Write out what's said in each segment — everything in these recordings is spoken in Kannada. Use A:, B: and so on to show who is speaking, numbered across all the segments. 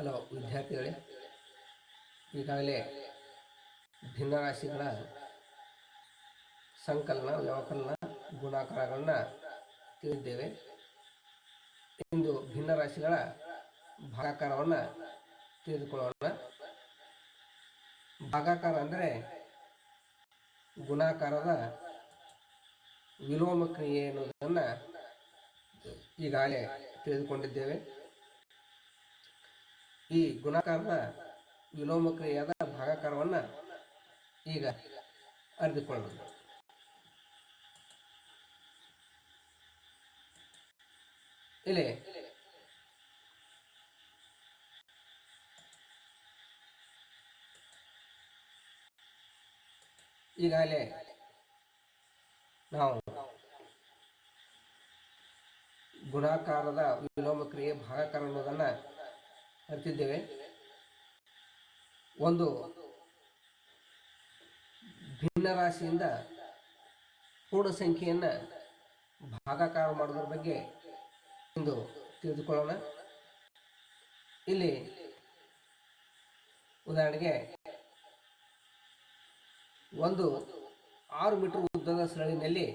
A: ಹಲೋ, ವಿದ್ಯಾರ್ಥಿಗಳೇ. ಈಗಾಗಲೇ ಭಿನ್ನರಾಶಿಗಳ ಸಂಕಲನ ವ್ಯವಕಲನ ಗುಣಾಕಾರಗಳನ್ನ ತಿಳಿದ್ದೇವೆ. ಇಂದು ಭಿನ್ನರಾಶಿಗಳ ಭಾಗಾಕಾರವನ್ನು ತಿಳಿದುಕೊಳ್ಳೋಣ. ಭಾಗಾಕಾರ ಅಂದರೆ ಗುಣಾಕಾರದ ವಿಲೋಮ ಕ್ರಿಯೆ ಎನ್ನುವುದನ್ನು ಈಗಾಗಲೇ ತಿಳಿದುಕೊಂಡಿದ್ದೇವೆ. ಈ ಗುಣಾಕಾರದ ವಿಲೋಮ ಕ್ರಿಯೆಯಾದ ಭಾಗಾಕಾರವನ್ನು ಈಗ ಅರಿತುಕೊಳ್ಳೋಣ ಇಲ್ಲಿ ಈಗಾಗಲೇ ನಾವು ಗುಣಾಕಾರದ ವಿಲೋಮ ಕ್ರಿಯೆ ಭಾಗಾಕಾರ ಅನ್ನೋದನ್ನು ಅರಿತಿದ್ದೇವೆ ಒಂದು ಭಿನ್ನ ರಾಶಿಯಿಂದ ಪೂರ್ಣ ಸಂಖ್ಯೆಯನ್ನು ಭಾಗಾಕಾರ ಮಾಡೋದ್ರ ಬಗ್ಗೆ ಇಂದು ತಿಳಿದುಕೊಳ್ಳೋಣ. ಇಲ್ಲಿ ಉದಾಹರಣೆಗೆ ಒಂದು ಆರು ಮೀಟರ್ ಉದ್ದದ ಸರಳಿನಲ್ಲಿ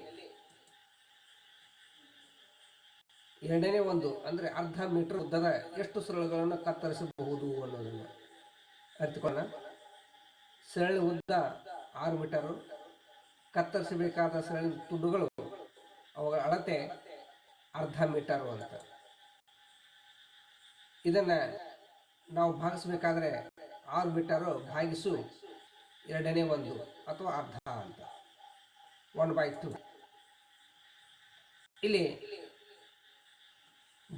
A: ಎರಡನೇ ಒಂದು ಅಂದರೆ ಅರ್ಧ ಮೀಟರ್ ಉದ್ದದ ಎಷ್ಟು ಸರಳುಗಳನ್ನು ಕತ್ತರಿಸಬಹುದು ಅನ್ನೋದನ್ನು ಅರಿತುಕೊಳ್ಳೋಣ. ಸರಳ ಉದ್ದ ಆರು ಮೀಟರು, ಕತ್ತರಿಸಬೇಕಾದ ಸರಳ ತುಂಡುಗಳು ಅವುಗಳ ಅಳತೆ ಅರ್ಧ ಮೀಟರು ಅಂತ. ಇದನ್ನು ನಾವು ಭಾಗಿಸಬೇಕಾದ್ರೆ ಆರು ಮೀಟರು ಭಾಗಿಸು ಎರಡನೇ ಒಂದು ಅಥವಾ ಅರ್ಧ ಅಂತ. ಒನ್ ಬೈ ಟು ಇಲ್ಲಿ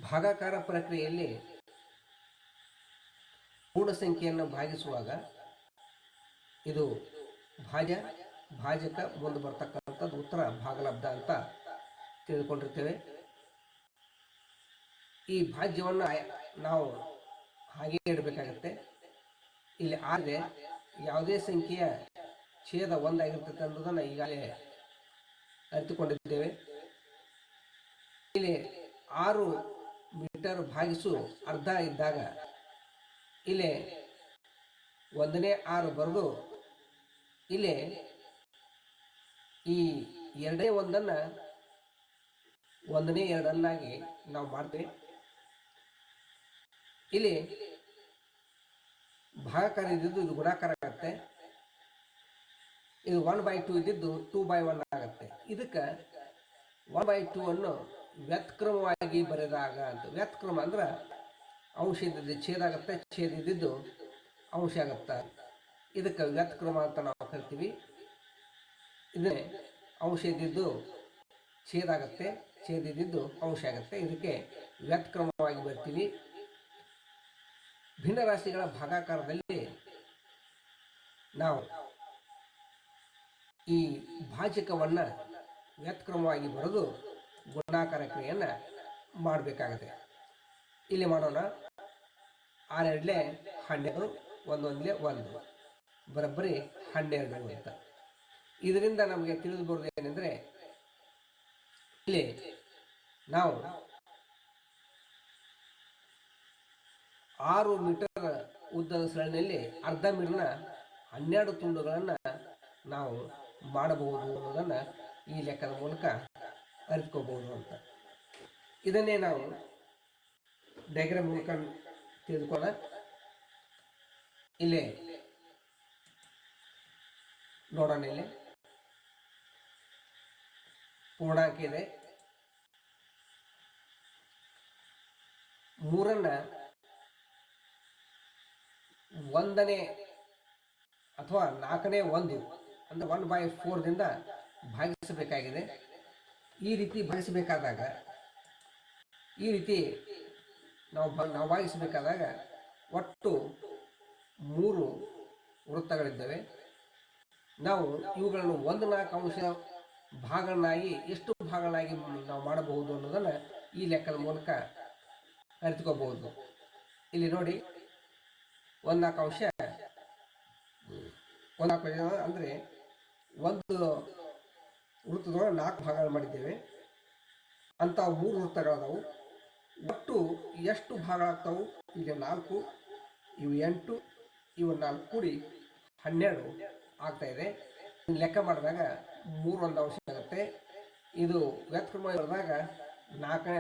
A: ಭಾಗಾಕಾರ ಪ್ರಕ್ರಿಯೆಯಲ್ಲಿ ಪೂರ್ಣ ಸಂಖ್ಯೆಯನ್ನು ಭಾಗಿಸುವಾಗ ಇದು ಭಾಜ ಭಾಜಕ ಮುಂದೆ ಬರ್ತಕ್ಕಂಥದ್ದು ಉತ್ತರ ಭಾಗಲಬ್ಧ ಅಂತ ತಿಳಿದುಕೊಂಡಿರ್ತೇವೆ. ಈ ಭಾಜ್ಯವನ್ನು ನಾವು ಹಾಗೆ ಇಡಬೇಕಾಗತ್ತೆ. ಇಲ್ಲಿ ಆದರೆ ಯಾವುದೇ ಸಂಖ್ಯೆಯ ಛೇದ ಒಂದಾಗಿರ್ತದೆ ಅನ್ನೋದನ್ನು ಈಗಾಗಲೇ ಅರಿತುಕೊಂಡಿದ್ದೇವೆ. ಇಲ್ಲಿ ಆರು ಮೀಟರ್ ಭಾಗಿಸು ಅರ್ಧ ಇದ್ದಾಗ ಇಲ್ಲಿ ಒಂದನೇ ಆರು ಬರೆದು ಇಲ್ಲಿ ಈ ಎರಡೇ ಒಂದನ್ನು ಒಂದನೇ ಎರಡನ್ನಾಗಿ ನಾವು ಮಾಡ್ತೇವೆ. ಇಲ್ಲಿ ಭಾಗಾಕಾರ ಇದ್ದಿದ್ದು ಇದು ಗುಣಾಕಾರ ಆಗುತ್ತೆ. ಇದು ಒನ್ ಬೈ ಟು ಇದ್ದಿದ್ದು ಟೂ ಬೈ ಒನ್ ಆಗುತ್ತೆ. ಇದಕ್ಕೆ ಒನ್ ಬೈ ಟೂ ಅನ್ನು ವ್ಯತ್ಕ್ರಮವಾಗಿ ಬರೆದಾಗ ಅಂತ. ವ್ಯತ್ಕ್ರಮ ಅಂದ್ರೆ ಅಂಶ ಇದ್ದಿದ್ದು ಛೇದ ಆಗುತ್ತೆ ಛೇದ ಇದ್ದಿದ್ದು ಅಂಶ ಆಗುತ್ತೆ. ಇದಕ್ಕೆ ವ್ಯತ್ಕ್ರಮ ಅಂತ ನಾವು ಕರಿತೀವಿ. ಇದೇ ಅಂಶ ಇದ್ದಿದ್ದು ಛೇದ ಆಗುತ್ತೆ ಛೇದ ಇದ್ದಿದ್ದು ಅಂಶ ಆಗುತ್ತೆ. ಇದಕ್ಕೆ ವ್ಯತ್ಕ್ರಮವಾಗಿ ಬರ್ತೀವಿ. ಭಿನ್ನ ರಾಶಿಗಳ ಭಾಗಾಕಾರದಲ್ಲಿ ನಾವು ಈ ಭಾಜಕವನ್ನು ವ್ಯತ್ಕ್ರಮವಾಗಿ ಬರೆದು ಗುಣಾಕಾರ ಕ್ರಿಯೆಯನ್ನು ಮಾಡಬೇಕಾಗತ್ತೆ. ಇಲ್ಲಿ ಮಾಡೋಣ. ಆರೆರಡಲೆ ಹನ್ನೆರಡು ಒಂದೊಂದಲೇ ಒಂದು. ಬರೋಬ್ಬರಿ ಹನ್ನೆರಡು ಅಂತ. ಇದರಿಂದ ನಮಗೆ ತಿಳಿದು ಬರೋದು ಏನೆಂದರೆ, ಇಲ್ಲಿ ನಾವು ಆರು ಮೀಟರ್ ಉದ್ದದ ಸರಣಿಯಲ್ಲಿ ಅರ್ಧ ಮೀಟರ್ನ ಹನ್ನೆರಡು ತುಂಡುಗಳನ್ನು ನಾವು ಮಾಡಬಹುದು ಅನ್ನೋದನ್ನು ಈ ಲೆಕ್ಕದ ಮೂಲಕ ಅರಿತುಕೋಬಹುದು ಅಂತ. ಇದನ್ನೇ ನಾವು ಡಯಾಗ್ರಾಮ್ ಮೂಲಕ ತಿಳಿದುಕೊಳ್ಳ. ಇಲ್ಲೇ ನೋಡೋಣ ಇಲ್ಲಿ. ಪೂರ್ಣಾಂಕ ಇದೆ. ಮೂರನ್ನ ಒಂದನೇ ಅಥವಾ ನಾಲ್ಕನೇ ಒಂದು ಅಂದರೆ ಒನ್ ಬೈ ಫೋರ್ದಿಂದ ಭಾಗಿಸಬೇಕಾಗಿದೆ. ಈ ರೀತಿ ಭಾಗಿಸಬೇಕಾದಾಗ ಈ ರೀತಿ ನಾವು ಬ, ನಾವು ಭಾಗಿಸಬೇಕಾದಾಗ ಒಟ್ಟು ಮೂರು ವೃತ್ತಗಳಿದ್ದಾವೆ. ನಾವು ಇವುಗಳನ್ನು ಒಂದು ನಾಲ್ಕು ಅಂಶ ಭಾಗಗಳನ್ನಾಗಿ ಎಷ್ಟು ಭಾಗಗಳಾಗಿ ನಾವು ಮಾಡಬಹುದು ಅನ್ನೋದನ್ನು ಈ ಲೆಕ್ಕದ ಮೂಲಕ ಅರಿತುಕೋಬಹುದು. ಇಲ್ಲಿ ನೋಡಿ, ಒಂದು ನಾಲ್ಕು ಅಂಶ, ಒಂದು ನಾಲ್ಕು ಅಂದರೆ ಒಂದು ವೃತ್ತದೊಳಗೆ ನಾಲ್ಕು ಭಾಗಗಳು ಮಾಡಿದ್ದೇವೆ. ಅಂತ ಮೂರು ವೃತ್ತಗಳಾದವು. ಒಟ್ಟು ಎಷ್ಟು ಭಾಗಗಳಾಗ್ತಾವು? ಈಗ ನಾಲ್ಕು, ಇವು ಎಂಟು, ಇವು ನಾಲ್ಕು ಕೂಡಿ ಹನ್ನೆರಡು ಆಗ್ತಾ ಇದೆ. ಲೆಕ್ಕ ಮಾಡಿದಾಗ ಮೂರು ಒಂದು ಅಂಶ ಆಗುತ್ತೆ. ಇದು ವ್ಯತ್ಕ್ರಮ ಮಾಡಿದಾಗ ನಾಲ್ಕನೇ,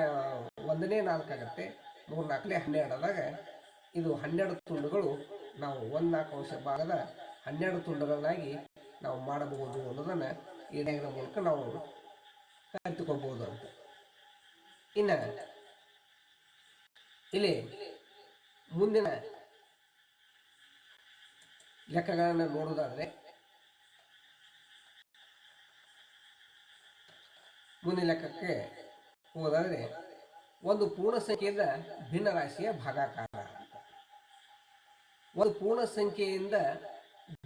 A: ಒಂದನೇ ನಾಲ್ಕು ಆಗುತ್ತೆ. ಮೂರು ನಾಲ್ಕನೇ ಹನ್ನೆರಡು ಆದಾಗ ಇದು ಹನ್ನೆರಡು ತುಂಡುಗಳು ನಾವು ಒಂದು ನಾಲ್ಕು ಅಂಶ ಭಾಗದ ಹನ್ನೆರಡು ತುಂಡುಗಳನ್ನಾಗಿ ನಾವು ಮಾಡಬಹುದು ಅನ್ನೋದನ್ನು ಈ ಡಯಾಗ್ರಾಮ್ ಮೂಲಕ ನಾವು ಕಲಿತುಕೊಳ್ಬೋದು ಅಂತ. ಇನ್ನು ಇಲ್ಲಿ ಮುಂದಿನ ಲೆಕ್ಕಗಳನ್ನು ನೋಡುವುದಾದರೆ, ಮುಂದಿನ ಲೆಕ್ಕಕ್ಕೆ ಹೋಗೋದಾದರೆ ಒಂದು ಪೂರ್ಣ ಸಂಖ್ಯೆಯಿಂದ ಭಿನ್ನ ರಾಶಿಯ ಭಾಗಾಕಾರ ಒಂದು ಪೂರ್ಣ ಸಂಖ್ಯೆಯಿಂದ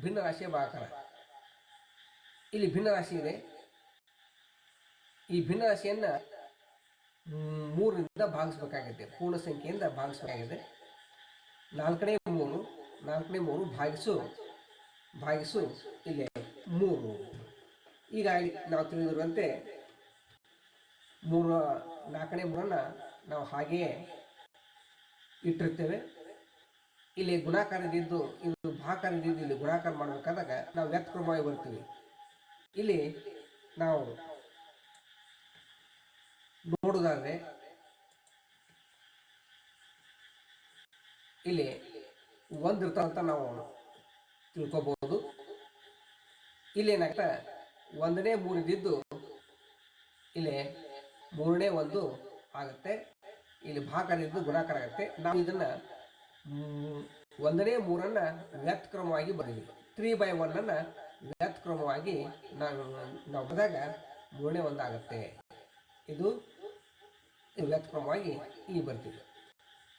A: ಭಿನ್ನ ರಾಶಿಯ ಭಾಗಾಕಾರ. ಇಲ್ಲಿ ಭಿನ್ನ ರಾಶಿ ಇದೆ. ಈ ಭಿನ್ನ ರಾಶಿಯನ್ನು ಮೂರರಿಂದ ಭಾಗಿಸ್ಬೇಕಾಗಿದೆ ಪೂರ್ಣ ಸಂಖ್ಯೆಯಿಂದ ಭಾಗಿಸಬೇಕಾಗಿದೆ ನಾಲ್ಕನೇ ಮೂರು ನಾಲ್ಕನೇ ಮೂರು ಭಾಗಿಸು ಭಾಗಿಸು ಇಲ್ಲಿ ಮೂರು. ಈಗ ನಾವು ತಿಳಿದಿರುವಂತೆ ಮೂರು, ನಾಲ್ಕನೇ ಮೂರನ್ನು ನಾವು ಹಾಗೆಯೇ ಇಟ್ಟಿರ್ತೇವೆ. ಇಲ್ಲಿ ಗುಣಾಕಾರದಿದ್ದು ಇದು ಭಾಕಾರದಿದ್ದು ಇಲ್ಲಿ ಗುಣಾಕಾರ ಮಾಡಬೇಕಾದಾಗ ನಾವು ವ್ಯತ್ಕ್ರಮವಾಗಿ ಬರ್ತೀವಿ ಇಲ್ಲಿ ನಾವು ನೋಡೋದಾದ್ರೆ ಇಲ್ಲಿ ಒಂದಿರ್ತ ಅಂತ ನಾವು ತಿಳ್ಕೋಬಹುದು ಇಲ್ಲಿ ಏನಾಗ್ತ ಒಂದನೇ ಮೂರಿದ್ದು ಇದ್ದಿದ್ದು ಇಲ್ಲಿ ಮೂರನೇ ಒಂದು ಆಗುತ್ತೆ. ಇಲ್ಲಿ ಭಾಕಾರ ಇದ್ದು ಗುಣಾಕಾರ ಆಗುತ್ತೆ. ನಾವು ಇದನ್ನ ಒಂದನೇ ಮೂರನ್ನ ವ್ಯತ್ಕ್ರಮವಾಗಿ ಬರೀತೀವಿ ತ್ರೀ ಬೈ ಒನ್ನನ್ನು ವ್ಯತ್ಕ್ರಮವಾಗಿ ನಾವು ನಾವು ಬರೆದಾಗ ಮೂರನೇ ಒಂದಾಗತ್ತೆ. ಇದು ವ್ಯತ್ಕ್ರಮವಾಗಿ ಈ ಬರ್ತಿದೆ.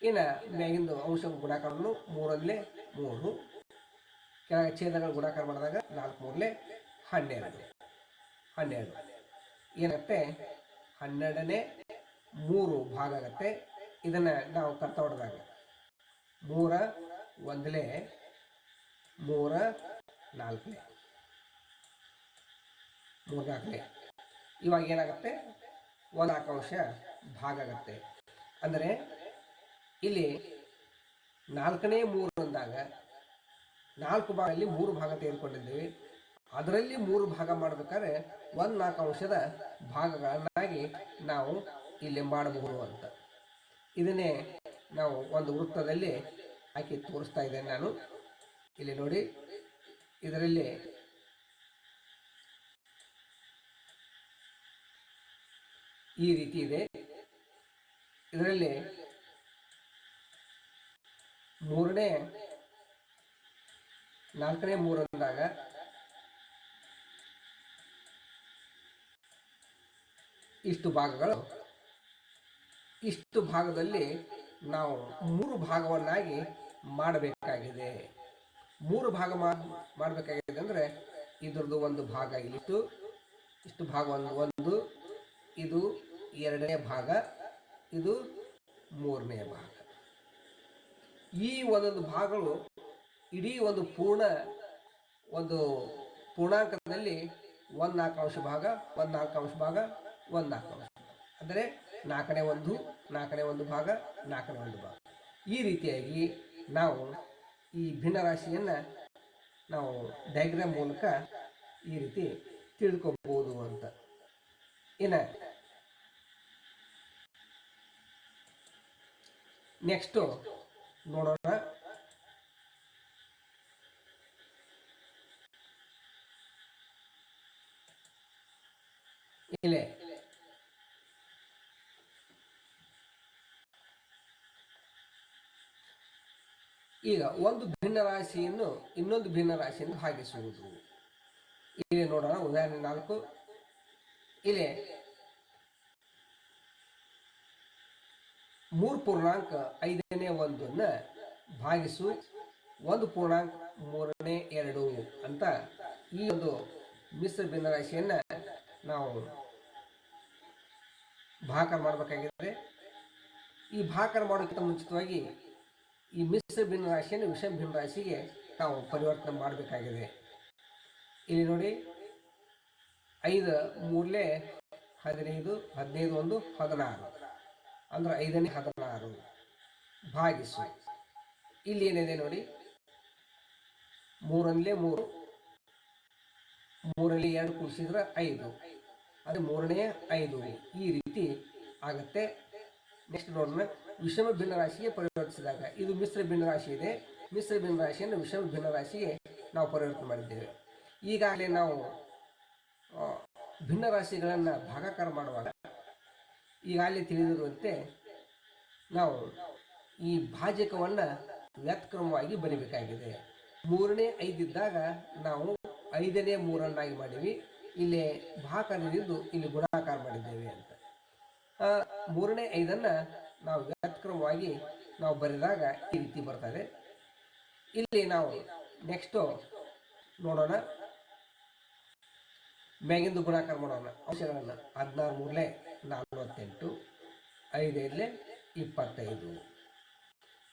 A: ಇನ್ನು ಮ್ಯಾಗಿಂದು ಅಂಶ ಗುಣಾಕಾರವನ್ನು ಮೂರಲ್ಲೇ ಮೂರು, ಕೆಳಗೆ ಛೇದಗಳು ಗುಣಾಕಾರ ಮಾಡಿದಾಗ ನಾಲ್ಕು ಮೂರಲೆ ಹನ್ನೆರಡು. ಹನ್ನೆರಡು. ಏನಾಗುತ್ತೆ? ಹನ್ನೆರಡನೇ ಮೂರು ಭಾಗ ಆಗತ್ತೆ. ಇದನ್ನು ನಾವು ಕರ್ತ ಹೊಡೆದಾಗ ಮೂರ ಒಂದಲೇ ಮೂರ ನಾಲ್ಕನೇ. ನಾಲ್ಕನೇ ಇವಾಗ ಏನಾಗುತ್ತೆ? ಒಂದು ನಾಲ್ಕು ಅಂಶ ಭಾಗ ಆಗುತ್ತೆ. ಅಂದರೆ ಇಲ್ಲಿ ನಾಲ್ಕನೇ ಮೂರು ಅಂದಾಗ ನಾಲ್ಕು ಭಾಗದಲ್ಲಿ ಮೂರು ಭಾಗ ತೆಗೆದುಕೊಂಡಿದ್ದೀವಿ. ಅದರಲ್ಲಿ ಮೂರು ಭಾಗ ಮಾಡಬೇಕಾದ್ರೆ ಒಂದು ನಾಲ್ಕು ಅಂಶದ ಭಾಗಗಳನ್ನಾಗಿ ನಾವು ಇಲ್ಲಿ ಮಾಡಬಹುದು ಅಂತ. ಇದನ್ನೇ ನಾವು ಒಂದು ವೃತ್ತದಲ್ಲಿ ಹಾಕಿ ತೋರಿಸ್ತಾ ಇದ್ದೇನೆ ನಾನು. ಇಲ್ಲಿ ನೋಡಿ, ಇದರಲ್ಲಿ ಈ ರೀತಿ ಇದೆ. ಇದರಲ್ಲಿ ಮೂರನೇ, ನಾಲ್ಕನೇ ಮೂರು ಅಂದಾಗ ಇಷ್ಟು ಭಾಗಗಳು. ಇಷ್ಟು ಭಾಗದಲ್ಲಿ ನಾವು ಮೂರು ಭಾಗವನ್ನಾಗಿ ಮಾಡಬೇಕಾಗಿದೆ. ಮೂರು ಭಾಗ ಮಾಡಬೇಕಾಗಿದೆ ಅಂದರೆ ಇದರದು ಒಂದು ಭಾಗ ಇಷ್ಟು ಇಷ್ಟು ಭಾಗ ಒಂದು ಒಂದು ಇದು ಎರಡನೇ ಭಾಗ, ಇದು ಮೂರನೇ ಭಾಗ. ಈ ಒಂದೊಂದು ಭಾಗಗಳು ಇಡೀ ಒಂದು ಪೂರ್ಣ, ಒಂದು ಪೂರ್ಣಾಂಕದಲ್ಲಿ ಒಂದು ನಾಲ್ಕು ಅಂಶ ಭಾಗ, ಒಂದು ನಾಲ್ಕಾಂಶ ಭಾಗ, ಒಂದು ನಾಲ್ಕು ಅಂಶ ಅಂದರೆ ನಾಲ್ಕನೇ ಒಂದು ನಾಲ್ಕನೇ ಒಂದು ಭಾಗ, ನಾಲ್ಕನೇ ಒಂದು ಭಾಗ. ಈ ರೀತಿಯಾಗಿ ನಾವು ಈ ಭಿನ್ನರಾಶಿಯನ್ನು ನಾವು ಡಯಾಗ್ರಾಮ್ ಮೂಲಕ ಈ ರೀತಿ ತಿಳ್ಕೊಬೋದು ಅಂತ. ಇನ್ನು ನೆಕ್ಸ್ಟು ನೋಡೋಣ. ಇಲ್ಲೇ. ಈಗ ಒಂದು ಭಿನ್ನ ರಾಶಿಯನ್ನು ಇನ್ನೊಂದು ಭಿನ್ನ ರಾಶಿಯನ್ನು ಭಾಗಿಸುವುದು. ಇಲ್ಲಿ ನೋಡೋಣ, ಉದಾಹರಣೆ ನಾಲ್ಕು. ಇಲ್ಲಿ ಮೂರು ಪೂರ್ಣಾಂಕ ಐದನೇ ಒಂದನ್ನ ಭಾಗಿಸು. ಒಂದು ಪೂರ್ಣಾಂಕ ಮೂರನೇ ಎರಡು ಅಂತ ಈ ಒಂದು ಮಿಶ್ರ ಭಿನ್ನರಾಶಿಯನ್ನು ನಾವು ಭಾಕಾರ ಮಾಡಬೇಕಾಗಿದೆ ಈ ಭಾಕಾರ ಮಾಡೋಕ್ಕಿಂತ ಮುಂಚಿತವಾಗಿ ಈ ಮಿಶ್ರ ಭಿನ್ನರಾಶಿಯನ್ನು ವಿಷಮ ಭಿನ್ನರಾಶಿಗೆ ನಾವು ಪರಿವರ್ತನೆ ಮಾಡಬೇಕಾಗಿದೆ. ಇಲ್ಲಿ ನೋಡಿ. ಐದು ಮೂರಲೇ ಹದಿನೈದು ಹದಿನೈದು ಒಂದು, ಹದಿನಾರು. ಅಂದ್ರೆ ಐದನೇ ಹದಿನಾರು. ಭಾಗಿಸು. ಇಲ್ಲಿ ಏನಿದೆ ನೋಡಿ? ಮೂರಲ್ಲೇ ಮೂರು. ಮೂರಲ್ಲಿ ಎರಡು ಕೂಡಿಸಿದ್ರೆ ಐದು. ಅದು ಮೂರನೇ ಐದು. ಈ ರೀತಿ ಆಗುತ್ತೆ. ನೆಕ್ಸ್ಟ್ ನೋಡೋಣ. ವಿಷಮ ಭಿನ್ನರಾಶಿಗೆ ಪರಿವರ್ತಿಸಿದಾಗ ಇದು ಮಿಶ್ರ ಭಿನ್ನ ರಾಶಿ ಇದೆ. ಮಿಶ್ರ ಭಿನ್ನ ರಾಶಿಯನ್ನು ವಿಷಮ ಭಿನ್ನ ರಾಶಿಗೆ ನಾವು ಪರಿವರ್ತನೆ ಮಾಡಿದ್ದೇವೆ. ಈಗಾಗಲೇ ನಾವು ಭಿನ್ನ ರಾಶಿಗಳನ್ನು ಭಾಗಾಕಾರ ಮಾಡುವಾಗ ಈಗಾಗಲೇ ತಿಳಿದಿರುವಂತೆ ನಾವು ಈ ಭಾಜಕವನ್ನು ವ್ಯತ್ಕ್ರಮವಾಗಿ ಬರಿಬೇಕಾಗಿದೆ. ಮೂರನೇ ಐದಿದ್ದಾಗ ನಾವು ಐದನೇ ಮೂರನ್ನಾಗಿ ಮಾಡಿವಿ. ಇಲ್ಲಿ ಭಾಕರದಿದ್ದು ಇಲ್ಲಿ ಗುಣಾಕಾರ ಮಾಡಿದ್ದೇವೆ ಅಂತ. ಮೂರನೇ ಐದನ್ನು ನಾವು ವ್ಯತ್ಕ್ರಮವಾಗಿ ನಾವು ಬರೆದಾಗ ಈ ರೀತಿ ಬರ್ತದೆ. ಇಲ್ಲಿ ನಾವು ನೆಕ್ಸ್ಟು ನೋಡೋಣ. ಮ್ಯಾಗಿಂದು ಗುಣಾಕಾರ ಮಾಡೋಣ. ಅಂಶಗಳನ್ನು ಹದಿನಾರು ಮೂರಲೆ ನಲವತ್ತೆಂಟು, ಐದೈದಲೆ ಇಪ್ಪತ್ತೈದು.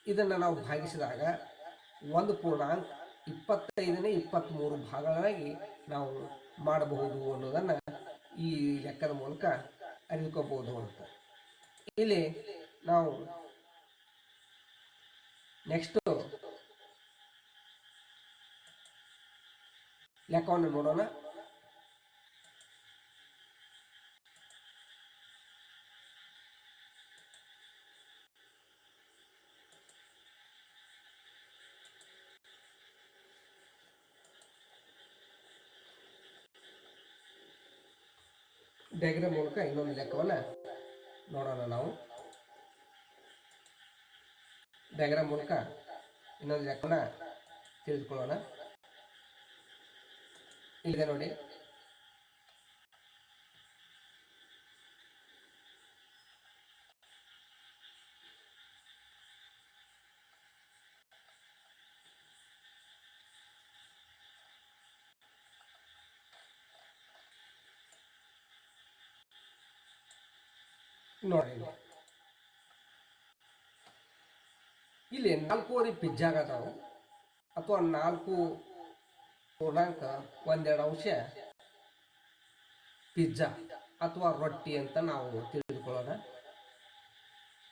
A: ಇದನ್ನು ನಾವು ಭಾಗಿಸಿದಾಗ ಒಂದು ಪೂರ್ಣಾಂಕ ಇಪ್ಪತ್ತೈದನೇ ಇಪ್ಪತ್ತ್ಮೂರು ಭಾಗಗಳಾಗಿ ನಾವು ಮಾಡಬಹುದು ಅನ್ನೋದನ್ನು ಈ ಲೆಕ್ಕದ ಮೂಲಕ ಅರಿದುಕೋಬಹುದು ಅಂತ. ಇಲ್ಲಿ ನಾವು ನೆಕ್ಸ್ಟು ಲೆಕ್ಕವನ್ನು ನೋಡೋಣ. ಡಯಾಗ್ರಾಮ್ ಮೂಲಕ ಇನ್ನೊಂದು ಲೆಕ್ಕವನ್ನು ನೋಡೋಣ ನಾವು. ಡಯಾಗ್ರಾಮ್ ಮೂಲಕ ಇನ್ನೊಂದು ಲೆಕ್ಕವನ್ನು ತಿಳಿದುಕೊಳ್ಳೋಣ. ಇಲ್ಲಿದೆ ನೋಡಿ. ನೋಡಿ. ಇಲ್ಲಿ. ನಾಲ್ಕೂವರೆ ಪಿಜ್ಜಾಗದಾವು ಅಥವಾ ನಾಲ್ಕು ಪೂರ್ಣಾಂಕ ಒಂದೆರಡು ಅಂಶ ಪಿಜ್ಜಾ ಅಥವಾ ರೊಟ್ಟಿ ಅಂತ ನಾವು ತಿಳಿದುಕೊಳ್ಳೋಣ.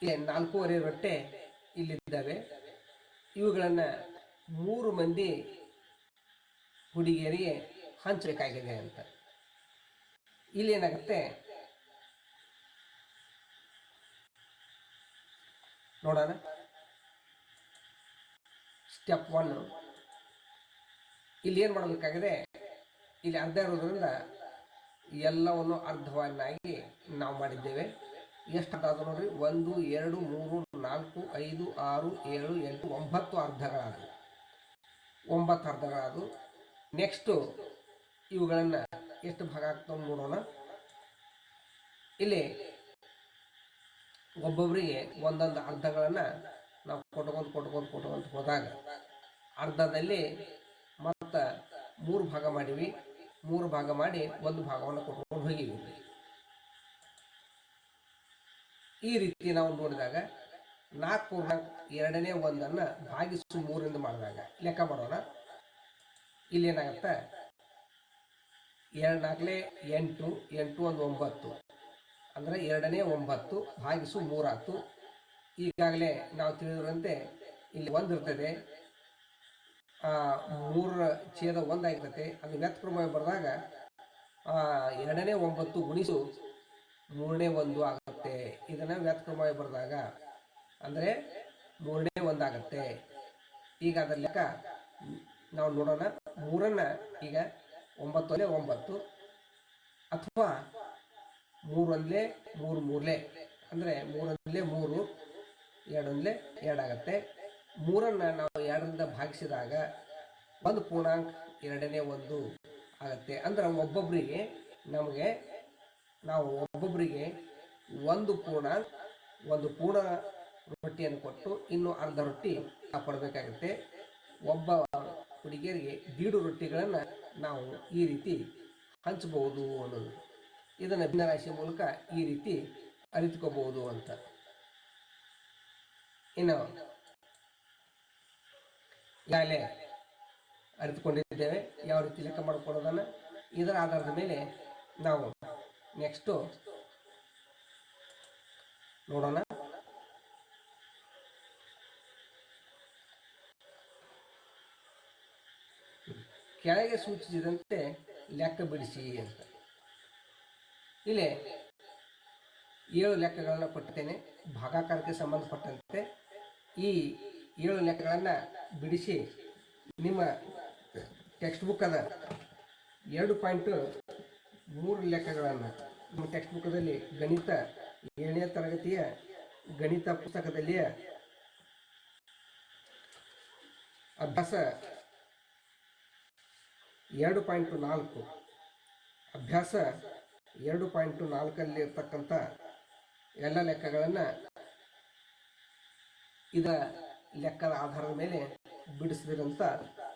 A: ಇಲ್ಲಿ ನಾಲ್ಕೂವರೆ ರೊಟ್ಟೆ ಇಲ್ಲಿದ್ದಾವೆ. ಇವುಗಳನ್ನು ಮೂರು ಮಂದಿ ಹುಡುಗಿಯರಿಗೆ ಹಂಚಬೇಕಾಗಿದೆ ಅಂತ. ಇಲ್ಲಿ ಏನಾಗುತ್ತೆ ನೋಡೋಣ. ಸ್ಟೆಪ್ ಒನ್ ಇಲ್ಲಿ ಏನು ಮಾಡಬೇಕಾಗಿದೆ? ಇಲ್ಲಿ ಅರ್ಧ ಇರೋದ್ರಿಂದ ಎಲ್ಲವನ್ನು ಅರ್ಧವನ್ನಾಗಿ ನಾವು ಮಾಡಿದ್ದೇವೆ. ಎಷ್ಟು ಅರ್ಧ ಅದು ನೋಡ್ರಿ? ಒಂದು, ಎರಡು, ಮೂರು, ನಾಲ್ಕು, ಐದು, ಆರು, ಏಳು, ಎಂಟು, ಒಂಬತ್ತು ಅರ್ಧಗಳಾದವು. ಒಂಬತ್ತು ಅರ್ಧಗಳಾದವು. ನೆಕ್ಸ್ಟು ಇವುಗಳನ್ನು ಎಷ್ಟು ಭಾಗ ಆಗ್ತವೆ ನೋಡೋಣ. ಇಲ್ಲಿ ಒಬ್ಬೊಬ್ಬರಿಗೆ ಒಂದೊಂದು ಅರ್ಧಗಳನ್ನು ನಾವು ಕೊಟ್ಕೊಂಡು ಕೊಟ್ಕೊಂಡು ಕೊಟ್ಕೊಂಡು ಹೋದಾಗ ಅರ್ಧದಲ್ಲಿ ಮತ್ತೆ ಮೂರು ಭಾಗ ಮಾಡಿವಿ. ಮೂರು ಭಾಗ ಮಾಡಿ ಒಂದು ಭಾಗವನ್ನು ಕೊಟ್ಕೊಂಡು ಹೋಗಿವಿ. ಈ ರೀತಿ ನಾವು ನೋಡಿದಾಗ ನಾಲ್ಕು ಎರಡನೇ ಒಂದನ್ನು ಭಾಗಿಸು ಮೂರಿಂದ ಮಾಡಿದಾಗ ಲೆಕ್ಕ ಮಾಡೋಣ. ಇಲ್ಲಿ ಏನಾಗುತ್ತೆ ಎರಡು ನಾಲ್ಕಲೇ ಎಂಟು ಎಂಟು ಒಂದು ಒಂಬತ್ತು. ಅಂದರೆ ಎರಡನೇ ಒಂಬತ್ತು ಭಾಗಿಸು ಮೂರಾತು. ಈಗಾಗಲೇ ನಾವು ತಿಳಿದಿರುವಂತೆ ಇಲ್ಲಿ ಒಂದು ಇರ್ತದೆ. ಮೂರರ ಛೇದ ಒಂದಾಗಿರ್ತದೆ ಅದು ವ್ಯತ್ಕ್ರಮವಾಗಿ ಬರೆದಾಗ ಎರಡನೇ ಒಂಬತ್ತು ಗುಣಿಸು ಮೂರನೇ ಒಂದು ಆಗುತ್ತೆ. ಇದನ್ನು ವ್ಯತ್ಕ್ರಮವಾಗಿ ಬರೆದಾಗ ಅಂದರೆ ಮೂರನೇ ಒಂದಾಗತ್ತೆ ಈಗ ಅದರ ಲೆಕ್ಕ ನಾವು ನೋಡೋಣ. ಮೂರನ್ನು ಈಗ ಒಂಬತ್ತು ಒಂಬತ್ತು. ಅಥವಾ ಮೂರೊಂದಲೇ ಮೂರು ಮೂರಲೇ ಅಂದರೆ ಮೂರೊಂದಲೇ ಮೂರು ಎರಡೊಂದಲೇ ಎರಡಾಗತ್ತೆ. ಮೂರನ್ನು ನಾವು ಎರಡರಿಂದ ಭಾಗಿಸಿದಾಗ ಒಂದು ಪೂರ್ಣಾಂಕ ಎರಡನೇ ಒಂದು ಆಗುತ್ತೆ. ಅಂದ್ರೆ ಒಬ್ಬೊಬ್ಬರಿಗೆ ನಮಗೆ, ನಾವು ಒಬ್ಬೊಬ್ಬರಿಗೆ ಒಂದು ಪೂರ್ಣಾಂಕ, ಒಂದು ಪೂರ್ಣ ರೊಟ್ಟಿಯನ್ನು ಕೊಟ್ಟು ಇನ್ನು ಅರ್ಧ ರೊಟ್ಟಿ ಕೊಡಬೇಕಾಗುತ್ತೆ ಒಬ್ಬ ಹುಡುಗಿಯರಿಗೆ ಬೀಡು ರೊಟ್ಟಿಗಳನ್ನು ನಾವು ಈ ರೀತಿ ಹಂಚಬಹುದು ಅನ್ನೋದು. ಇದನ್ನು ಭಿನ್ನರಾಶಿಯ ಮೂಲಕ ಈ ರೀತಿ ಅರಿತುಕೋಬಹುದು ಅಂತ. ಇನ್ನು ಈಗಾಗಲೇ ಅರಿತುಕೊಂಡಿದ್ದೇವೆ ಯಾವ ರೀತಿ ಲೆಕ್ಕ ಮಾಡಿಕೊಳ್ಳೋದನ್ನು. ಇದರ ಆಧಾರದ ಮೇಲೆ ನಾವು ನೆಕ್ಸ್ಟು ನೋಡೋಣ. ಕೆಳಗೆ ಸೂಚಿಸಿದಂತೆ ಲೆಕ್ಕ ಬಿಡಿಸಿ ಅಂತ. ಇಲ್ಲಿ ಏಳು ಲೆಕ್ಕಗಳನ್ನು ಕೊಟ್ಟಿದ್ದೇನೆ. ಭಾಗಾಕಾರಕ್ಕೆ ಸಂಬಂಧಪಟ್ಟಂತೆ ಈ ಏಳು ಲೆಕ್ಕಗಳನ್ನು ಬಿಡಿಸಿ ನಿಮ್ಮ ಟೆಕ್ಸ್ಟ್ ಬುಕ್ಕದ ಎರಡು ಪಾಯಿಂಟು ಮೂರು ಲೆಕ್ಕಗಳನ್ನು ನಿಮ್ಮ ಟೆಕ್ಸ್ಟ್ ಬುಕ್ಕದಲ್ಲಿ ಗಣಿತ ಏಳನೇ ತರಗತಿಯ ಗಣಿತ ಪುಸ್ತಕದಲ್ಲಿಯ ಅಭ್ಯಾಸ ಎರಡು ಪಾಯಿಂಟ್ ನಾಲ್ಕು. ಅಭ್ಯಾಸ ಎರಡು ಪಾಯಿಂಟ್ ನಾಲ್ಕಲ್ಲಿ ಇರ್ತಕ್ಕಂಥ ಎಲ್ಲ ಲೆಕ್ಕಗಳನ್ನು ಇದರ ಲೆಕ್ಕದ ಆಧಾರದ ಮೇಲೆ ಬಿಡಿಸಿದಿರಂತ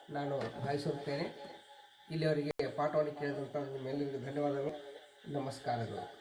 A: ನಾನು ಭಾವಿಸುತ್ತೇನೆ. ಇಲ್ಲಿಯವರಿಗೆ ಪಾಠವನ್ನು ಕೇಳಿದಂಥ ನಿಮ್ಮೆಲ್ಲರಿಗೂ ಧನ್ಯವಾದಗಳು. ನಮಸ್ಕಾರಗಳು.